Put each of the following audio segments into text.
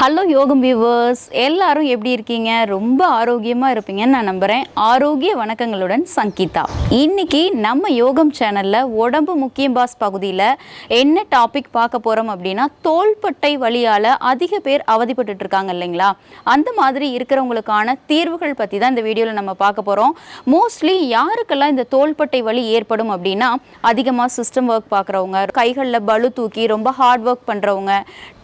Hello யோகம் viewers எல்லாரும் எப்படி இருக்கீங்க? ரொம்ப ஆரோக்கியமாக இருப்பீங்கன்னு நான் நம்புகிறேன் ஆரோக்கிய வணக்கங்களுடன் சங்கீதா. இன்னைக்கு நம்ம யோகம் சேனலில் உடம்பு முக்கியம் பாஸ் பகுதியில் என்ன டாபிக் பார்க்க போகிறோம் அப்படின்னா தோள்பட்டை வழியால் அதிக பேர் அவதிப்பட்டு இருக்காங்க இல்லைங்களா? அந்த மாதிரி இருக்கிறவங்களுக்கான தீர்வுகள் பற்றி தான் இந்த வீடியோவில் நம்ம பார்க்க போகிறோம் மோஸ்ட்லி யாருக்கெல்லாம் இந்த தோள்பட்டை வலி ஏற்படும் அப்படின்னா அதிகமாக சிஸ்டம் ஒர்க் பார்க்குறவங்க கைகளில் பளு தூக்கி ரொம்ப ஹார்ட் ஒர்க் பண்ணுறவங்க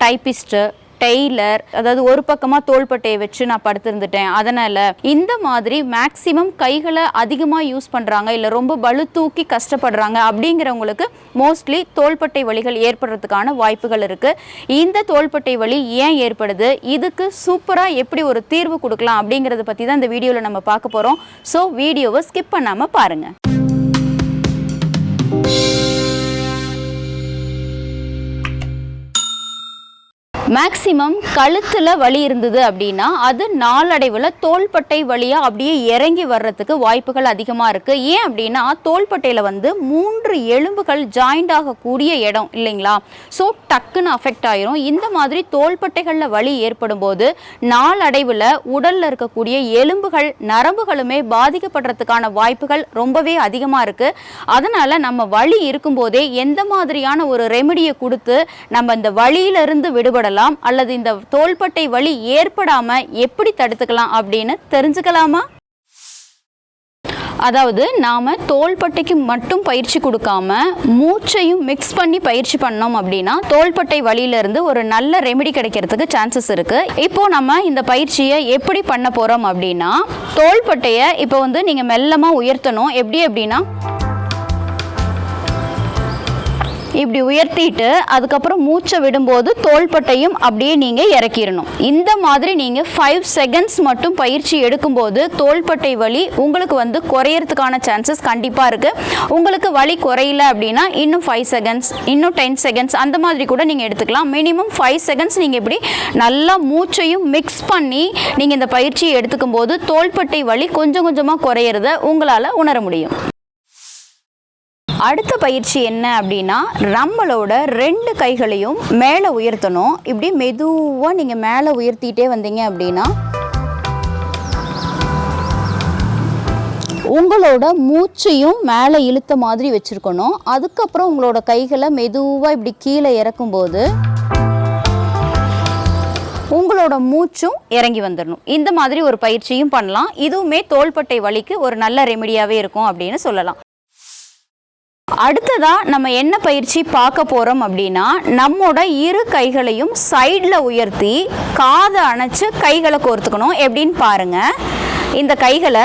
டைப்பிஸ்ட்டு டெய்லர் அதாவது ஒரு பக்கமாக தோள்பட்டையை வச்சு நான் படுத்திருந்துட்டேன். அதனால் இந்த மாதிரி மேக்ஸிமம் கைகளை அதிகமாக யூஸ் பண்ணுறாங்க இல்லை ரொம்ப பளு தூக்கி கஷ்டப்படுறாங்க அப்படிங்கிறவங்களுக்கு மோஸ்ட்லி தோள்பட்டை வலிகள் ஏற்படுறதுக்கான வாய்ப்புகள் இருக்குது இந்த தோள்பட்டை வலி ஏன் ஏற்படுது? இதுக்கு சூப்பராக எப்படி ஒரு தீர்வு கொடுக்கலாம் அப்படிங்கிறத பற்றி தான் இந்த வீடியோவில் நம்ம பார்க்க போகிறோம் ஸோ வீடியோவை ஸ்கிப் பண்ணாமல் பாருங்கள் மேக்சிமம் கழுத்தில் வலி இருந்தது அப்படின்னா அது நாளடைவில் தோள்பட்டை வழியாக அப்படியே இறங்கி வர்றதுக்கு வாய்ப்புகள் அதிகமாக இருக்குது ஏன் அப்படின்னா தோள்பட்டையில் வந்து மூன்று எலும்புகள் ஜாயிண்ட் ஆகக்கூடிய இடம் இல்லைங்களா? ஸோ டக்குன்னு அஃபெக்ட் ஆயிரும். இந்த மாதிரி தோள்பட்டைகளில் வலி ஏற்படும் போது நாளடைவில் உடலில் இருக்கக்கூடிய எலும்புகள் நரம்புகளுமே பாதிக்கப்படுறதுக்கான வாய்ப்புகள் ரொம்பவே அதிகமாக இருக்குது அதனால் நம்ம வலி இருக்கும்போதே எந்த மாதிரியான ஒரு ரெமெடியை கொடுத்து நம்ம இந்த வழியிலிருந்து விடுபடலாம்? அல்லது இந்த தோள்பட்டை வலி ஏற்படாம எப்படி தடுத்துக்கலாம் அப்படின்னு தெரிஞ்சுக்கலாமா? அதாவது நாம் தோள்பட்டைக்கு மட்டும் பயிற்சி கொடுக்காம மூச்சையும் மிக்ஸ் பண்ணி பயிற்சி பண்ணோம் அப்படின்னா தோள்பட்டை வழியிலிருந்து ஒரு நல்ல ரெமெடி கிடைக்கிறதுக்கு சான்சஸ் இருக்கு. இப்போ நம்ம இந்த பயிற்சியை எப்படி பண்ண போகிறோம் அப்படின்னா தோள்பட்டையை இப்போ வந்து நீங்கள் மெல்லமாக உயர்த்தணும். எப்படி அப்படின்னா இப்படி உயர்த்திட்டு அதுக்கப்புறம் மூச்சை விடும்போது தோள்பட்டையும் அப்படியே நீங்கள் இறக்கிடணும். இந்த மாதிரி நீங்கள் ஃபைவ் செகண்ட்ஸ் மட்டும் பயிற்சி எடுக்கும்போது தோள்பட்டை வலி உங்களுக்கு வந்து குறையறதுக்கான சான்சஸ் கண்டிப்பாக இருக்குது உங்களுக்கு வலி குறையல அப்படின்னா இன்னும் ஃபைவ் செகண்ட்ஸ் இன்னும் டென் செகண்ட்ஸ் அந்த மாதிரி கூட நீங்கள் எடுத்துக்கலாம். மினிமம் ஃபைவ் செகண்ட்ஸ் நீங்கள் இப்படி நல்லா மூச்சையும் மிக்ஸ் பண்ணி நீங்கள் இந்த பயிற்சியை எடுத்துக்கும் போது தோள்பட்டை வலி கொஞ்சம் கொஞ்சமாக குறையிறத உங்களால் உணர முடியும். அடுத்த பயிற்சி என்ன அப்படின்னா நம்மளோட ரெண்டு கைகளையும் மேலே உயர்த்தணும். இப்படி மெதுவாக நீங்கள் மேலே உயர்த்திட்டே வந்தீங்க அப்படின்னா உங்களோட மூச்சையும் மேலே இழுத்த மாதிரி வச்சுருக்கணும். அதுக்கப்புறம் உங்களோட கைகளை மெதுவாக இப்படி கீழே இறக்கும்போது உங்களோட மூச்சும் இறங்கி வந்துடணும் இந்த மாதிரி ஒரு பயிற்சியும் பண்ணலாம். இதுவுமே தோள்பட்டை வலிக்கு ஒரு நல்ல ரெமெடியாகவே இருக்கும் அப்படின்னு சொல்லலாம். அடுத்ததா நம்ம என்ன பயிற்சி பார்க்க போறோம் அப்படின்னா நம்மோட இரு கைகளையும் சைடில் உயர்த்தி காதை அணைச்சு கைகளை கோர்த்துக்கணும். எப்படின்னு பாருங்க. இந்த கைகளை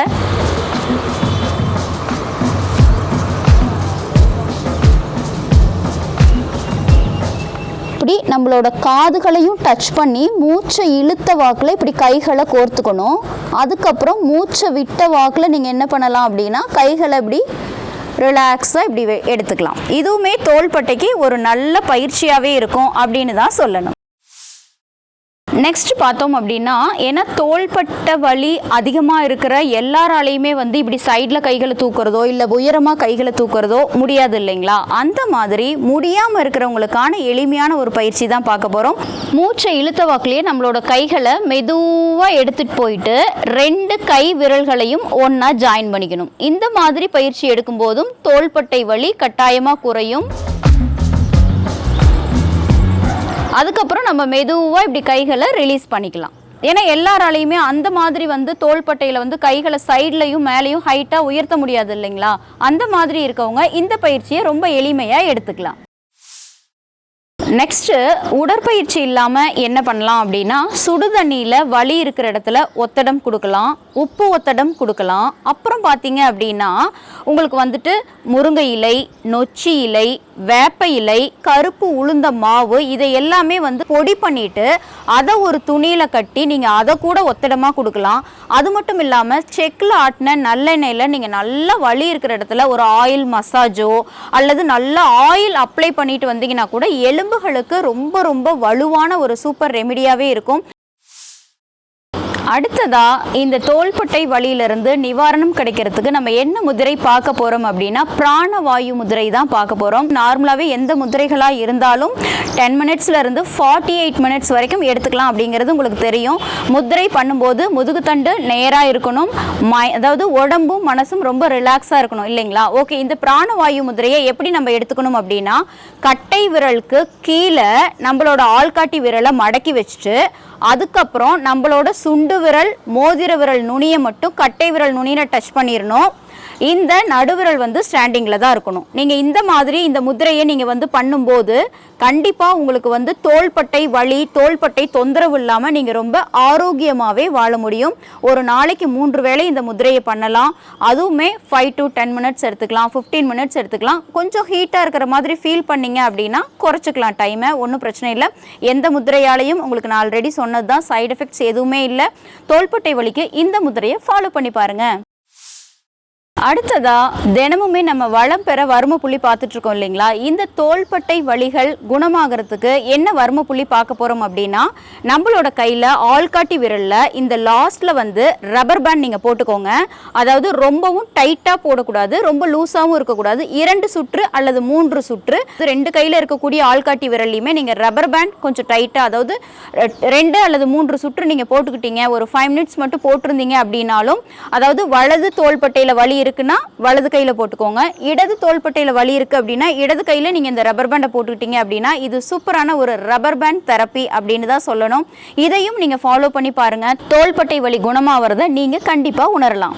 இப்படி நம்மளோட காதுகளையும் டச் பண்ணி மூச்சை இழுத்த வாக்கில் இப்படி கைகளை கோர்த்துக்கணும். அதுக்கப்புறம் மூச்சை விட்ட வாக்கில் நீங்கள் என்ன பண்ணலாம் அப்படின்னா கைகளை இப்படி ரிலாக்ஸாக இப்படி எடுத்துக்கலாம். இதுவுமே தோள்பட்டைக்கு ஒரு நல்ல பயிற்சியாகவே இருக்கும் அப்படின்னு தான் சொல்லணும். நெக்ஸ்ட் பார்த்தோம் அப்படின்னா ஏன்னா தோள்பட்ட வலி அதிகமாக இருக்கிற எல்லாராலையுமே வந்து இப்படி சைடில் கைகளை தூக்குறதோ இல்லை உயரமாக கைகளை தூக்குறதோ முடியாது இல்லைங்களா? அந்த மாதிரி முடியாமல் இருக்கிறவங்களுக்கான எளிமையான ஒரு பயிற்சி தான் பார்க்க போகிறோம் மூச்சை இழுத்த வாக்குலேயே நம்மளோட கைகளை மெதுவாக எடுத்துகிட்டு போயிட்டு ரெண்டு கை விரல்களையும் ஒன்றா ஜாயின் பண்ணிக்கணும். இந்த மாதிரி பயிற்சி எடுக்கும்போதும் தோள்பட்டை வலி கட்டாயமாக குறையும். அதுக்கப்புறம் நம்ம மெதுவாக இப்படி கைகளை ரிலீஸ் பண்ணிக்கலாம். ஏன்னா எல்லாராலையுமே அந்த மாதிரி வந்து தோள்பட்டையில் வந்து கைகளை சைட்லையும் மேலேயும் ஹைட்டாக உயர்த்த முடியாது இல்லைங்களா? அந்த மாதிரி இருக்கவங்க இந்த பயிற்சியை ரொம்ப எளிமையாக எடுத்துக்கலாம். நெக்ஸ்ட்டு உடற்பயிற்சி இல்லாமல் என்ன பண்ணலாம் அப்படின்னா சுடு தண்ணியில் வலி இருக்கிற இடத்துல ஒத்தடம் கொடுக்கலாம் உப்பு ஒத்தடம் கொடுக்கலாம். அப்புறம் பார்த்தீங்க அப்படின்னா உங்களுக்கு வந்துட்டு முருங்கை இலை நொச்சி இலை வேப்ப இலை கருப்பு உளுந்த மாவு இதை எல்லாமே வந்து பொடி பண்ணிட்டு அதை ஒரு துணியில் கட்டி நீங்கள் அதை கூட ஒத்தடமாக கொடுக்கலாம். அது மட்டும் இல்லாமல் செக்கில் ஆட்டின நல்லெண்ணெயில் நீங்கள் நல்லா வலி இருக்கிற இடத்துல ஒரு ஆயில் மசாஜோ அல்லது நல்லா ஆயில் அப்ளை பண்ணிட்டு வந்தீங்கன்னா கூட எலும்புகளுக்கு ரொம்ப ரொம்ப வலுவான ஒரு சூப்பர் ரெமிடியாகவே இருக்கும். அடுத்ததா இந்த தோள்பட்டை வழியிலிருந்து நிவாரணம் கிடைக்கிறதுக்கு நம்ம என்ன முதிரை பார்க்க போறோம் அப்படின்னா பிராணவாயு முதிரை தான் பார்க்க போறோம். நார்மலாகவே எந்த முதிரைகளாக இருந்தாலும் டென் மினிட்ஸ்ல இருந்து ஃபார்ட்டி எயிட் மினிட்ஸ் வரைக்கும் எடுத்துக்கலாம் அப்படிங்கிறது உங்களுக்கு தெரியும். முதிரை பண்ணும்போது முதுகுத்தண்டு நேராக இருக்கணும். அதாவது உடம்பும் மனசும் ரொம்ப ரிலாக்ஸாக இருக்கணும் இல்லைங்களா? ஓகே இந்த பிராணவாயு முதிரையை எப்படி நம்ம எடுத்துக்கணும் அப்படின்னா கட்டை விரலுக்கு கீழே நம்மளோட ஆள்காட்டி விரலை மடக்கி வச்சுட்டு அதுக்கப்புறம் நம்மளோட சுண்டு விரல் மோதிர விரல் நுனியை மட்டும் கட்டை விரல் நுனியில் டச் பண்ணிடணும் இந்த நடுவிரல் வந்து ஸ்டாண்டிங்கில் தான் இருக்கணும். நீங்கள் இந்த மாதிரி இந்த முதிரையை நீங்கள் வந்து பண்ணும்போது கண்டிப்பாக உங்களுக்கு வந்து தோள்பட்டை வலி தோள்பட்டை தொந்தரவு இல்லாமல் நீங்கள் ரொம்ப ஆரோக்கியமாகவே வாழ முடியும். ஒரு நாளைக்கு மூன்று வேளை இந்த முதிரையை பண்ணலாம். அதுவுமே ஃபைவ் டு டென் மினிட்ஸ் எடுத்துக்கலாம் ஃபிஃப்டீன் மினிட்ஸ் எடுத்துக்கலாம். கொஞ்சம் ஹீட்டாக இருக்கிற மாதிரி ஃபீல் பண்ணீங்க அப்படின்னா குறைச்சிக்கலாம் டைமை ஒன்றும் பிரச்சனை இல்லை. எந்த முதிரையாலையும் உங்களுக்கு நான் ஆல்ரெடி சொன்னது தான் சைடு எஃபெக்ட்ஸ் எதுவுமே இல்லை. தோள்பட்டை வலிக்கு இந்த முதிரையை ஃபாலோ பண்ணி பாருங்கள் அடுத்ததா தினமுமே நம்ம வளம் பெற வர்ம புள்ளி பார்த்துட்டு இருக்கோம் இல்லைங்களா? இந்த தோள்பட்டை வலிகள் குணமாகறதுக்கு என்ன வர்ம புள்ளி பார்க்க போறோம் அப்படின்னா நம்மளோட கையில ஆள்காட்டி விரல்ல இந்த லாஸ்ட்ல வந்து ரப்பர் பேண்ட் நீங்க போட்டுக்கோங்க. அதாவது ரொம்பவும் டைட்டா போடக்கூடாது ரொம்ப லூஸாவும் இருக்கக்கூடாது. இரண்டு சுற்று அல்லது மூன்று சுற்று ரெண்டு கையில இருக்கக்கூடிய ஆள்காட்டி விரல்லையுமே நீங்க ரப்பர் பேண்ட் கொஞ்சம் டைட்டா அதாவது ரெ- ரெண்டு அல்லது மூன்று சுற்று நீங்க போட்டுக்கிட்டீங்க. ஒரு ஃபைவ் மினிட்ஸ் மட்டும் போட்டிருந்தீங்க அப்படின்னாலும் அதாவது வலது தோள்பட்டையில வலி இருக்குன்னா வலது கையில போட்டுக்கோங்க. இடது தோள்பட்டையில் வலி இருக்கு அப்படின்னா இடது கையில நீங்க இந்த ரப்பர் பேண்டை போட்டுக்கிட்டீங்க அப்படின்னா இது சூப்பரான ஒரு ரப்பர் பேண்ட் தெரப்பி அப்படின்னு தான் சொல்லணும். இதையும் நீங்க ஃபாலோ பண்ணி பாருங்க. தோள்பட்டை வலி குணமாவறதை நீங்க கண்டிப்பா உணரலாம்.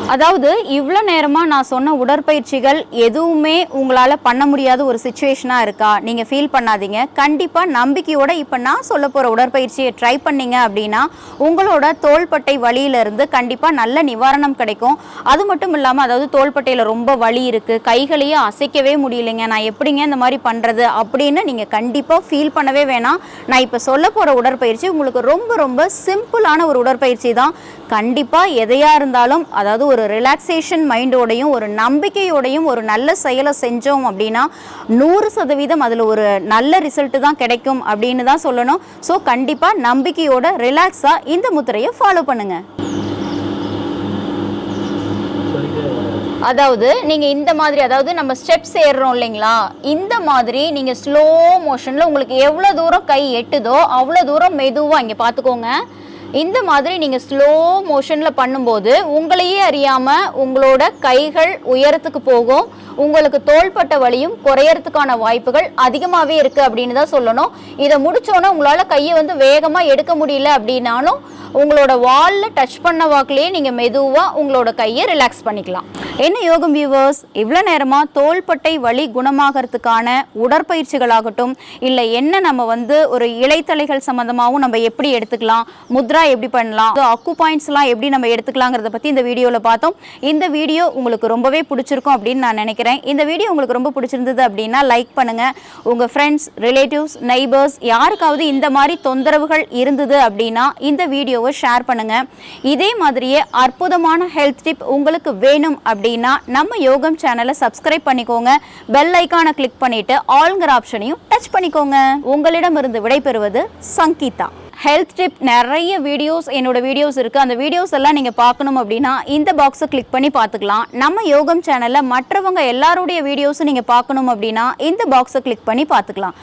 அதாவது இவ்வளோ நேரமாக நான் சொன்ன உடற்பயிற்சிகள் எதுவுமே உங்களால் பண்ண முடியாத ஒரு சுச்சுவேஷனாக இருக்கா? நீங்கள் ஃபீல் பண்ணாதீங்க. கண்டிப்பாக நம்பிக்கையோட இப்போ நான் சொல்ல போகிற உடற்பயிற்சியை ட்ரை பண்ணீங்க அப்படின்னா உங்களோட தோள்பட்டை வலியிலிருந்து கண்டிப்பாக நல்ல நிவாரணம் கிடைக்கும். அது மட்டும் இல்லாமல் அதாவது தோள்பட்டையில் ரொம்ப வலி இருக்குது கைகளையே அசைக்கவே முடியலைங்க நான் எப்படிங்க இந்த மாதிரி பண்ணுறது அப்படின்னு நீங்கள் கண்டிப்பாக ஃபீல் பண்ணவே வேணாம். நான் இப்போ சொல்ல போகிற உடற்பயிற்சி உங்களுக்கு ரொம்ப ரொம்ப சிம்பிளான ஒரு உடற்பயிற்சி தான். கண்டிப்பாக எதையாக இருந்தாலும் அதாவது ஒரு ரிலாக்ஸேஷன் மைண்டோடையும் ஒரு நம்பிக்கையோடையும் ஒரு நல்ல செயலை செஞ்சோம் அப்படின்னா நூறு சதவீதம் அதில் ஒரு நல்ல ரிசல்ட்டு தான் கிடைக்கும் அப்படின்னு தான் சொல்லணும். ஸோ கண்டிப்பாக நம்பிக்கையோட ரிலாக்ஸாக இந்த முத்திரையை ஃபாலோ பண்ணுங்கள் அதாவது நீங்கள் இந்த மாதிரி அதாவது நம்ம ஸ்டெப்ஸ் ஏறுறோம் இல்லைங்களா? இந்த மாதிரி நீங்கள் ஸ்லோ மோஷனில் உங்களுக்கு எவ்வளோ தூரம் கை எட்டுதோ அவ்வளோ தூரம் மெதுவாக இங்கே பார்த்துக்கோங்க இந்த மாதிரி நீங்கள் ஸ்லோ மோஷனில் பண்ணும்போது உங்களையே அறியாமல் உங்களோட கைகள் உயரத்துக்கு போகும். உங்களுக்கு தோள்பட்ட வலியும் குறையறதுக்கான வாய்ப்புகள் அதிகமாகவே இருக்குது அப்படின்னு தான் சொல்லணும். இதை முடிச்சோன்னே உங்களால் கையை வந்து வேகமாக எடுக்க முடியல அப்படின்னாலும் உங்களோட வாலில் டச் பண்ண வாக்குலேயே நீங்கள் மெதுவாக உங்களோட கையை ரிலாக்ஸ் பண்ணிக்கலாம். என்ன யோகம் வியூவர்ஸ் இவ்வளோ நேரமாக தோள்பட்டை வலி குணமாகறதுக்கான உடற்பயிற்சிகளாகட்டும் இல்லை என்ன நம்ம வந்து ஒரு இலைத்தலைகள் சம்மந்தமாகவும் நம்ம எப்படி எடுத்துக்கலாம் முத்ரா எப்படி பண்ணலாம் அக்கு பாயிண்ட்ஸ்லாம் எப்படி நம்ம எடுத்துக்கலாங்கிறத பற்றி இந்த வீடியோவில் பார்த்தோம். இந்த வீடியோ உங்களுக்கு ரொம்பவே பிடிச்சிருக்கும் அப்படின்னு நான் நினைக்கிறேன். இந்த வீடியோ உங்களுக்கு ரொம்ப பிடிச்சிருந்தது அப்படின்னா லைக் பண்ணுங்கள் உங்கள் ஃப்ரெண்ட்ஸ் ரிலேட்டிவ்ஸ் நெய்பர்ஸ் யாருக்காவது இந்த மாதிரி தொந்தரவுகள் இருந்தது அப்படின்னா இந்த வீடியோவை ஷேர் பண்ணுங்கள் இதே மாதிரியே அற்புதமான ஹெல்த் டிப் உங்களுக்கு வேணும் அப்படின்னா நம்ம யோகம் சேனலை சப்ஸ்கிரைப் பண்ணிக்கோங்க. பெல் ஐக்கானை கிளிக் பண்ணிட்டு ஆல்ங்கிற ஆப்ஷனையும் டச் பண்ணிக்கோங்க. உங்களிடமிருந்து விடைபெறுவது சங்கீதா. ஹெல்த் டிப் நிறைய வீடியோஸ் என்னோட வீடியோஸ் இருக்குது அந்த வீடியோஸ் எல்லாம் நீங்கள் பார்க்கணும் அப்படின்னா இந்த பாக்ஸை கிளிக் பண்ணி பார்த்துக்கலாம். நம்ம யோகம் சேனலில் மற்றவங்க எல்லாருடைய வீடியோஸும் நீங்கள் பார்க்கணும் அப்படின்னா இந்த பாக்ஸை கிளிக் பண்ணி பார்த்துக்கலாம்.